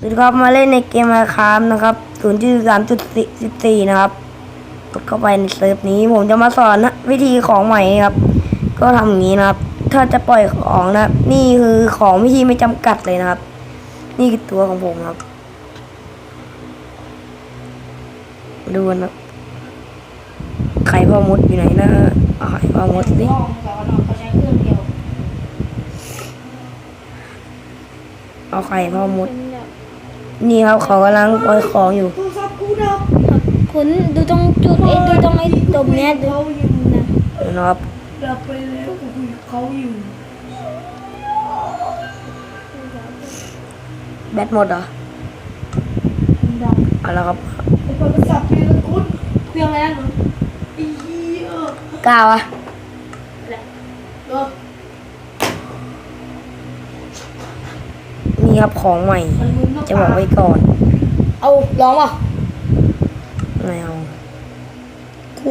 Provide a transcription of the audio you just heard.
สวัสดีครับมาเล่นในเกมมาคามนะครับ0.3.14นะครับ กดเข้าไปในเซิร์ฟนี้ผมจะมาสอนนะวิธีของใหม่ครับ ก็ทำอย่างนี้นะครับ ถ้าจะปล่อยของนะ นี่คือของวิธีไม่จำกัดเลยนะครับ นี่คือตัวของผมครับ ดูนะครับไข่พ่อมดอยู่ไหนนะเอาไข่พ่อมดสิห้องสอนอเขาใช้เครื่องเดียวเอาไข่พ่อมด นี่ครับเขากำลังปล่อยของอยู่โทรศัพท์กูดับคุณดูตรงจุดไอ้ดูตรงไอ้ตรงเนี้ยดูเขาอยู่นะนะครับดับไปแล้วกูคุยกับเขาอยู่แบตหมดเหรอดับเอาละครับไอ้โทรศัพท์เนี่ยละคุณเครื่องอะไรนะหนูไอ้เหี้ยกล้าวะเออ ครับของใหม่มันมึนมากจะบอกไว้ก่อน เอาลองว่ะไม่เอา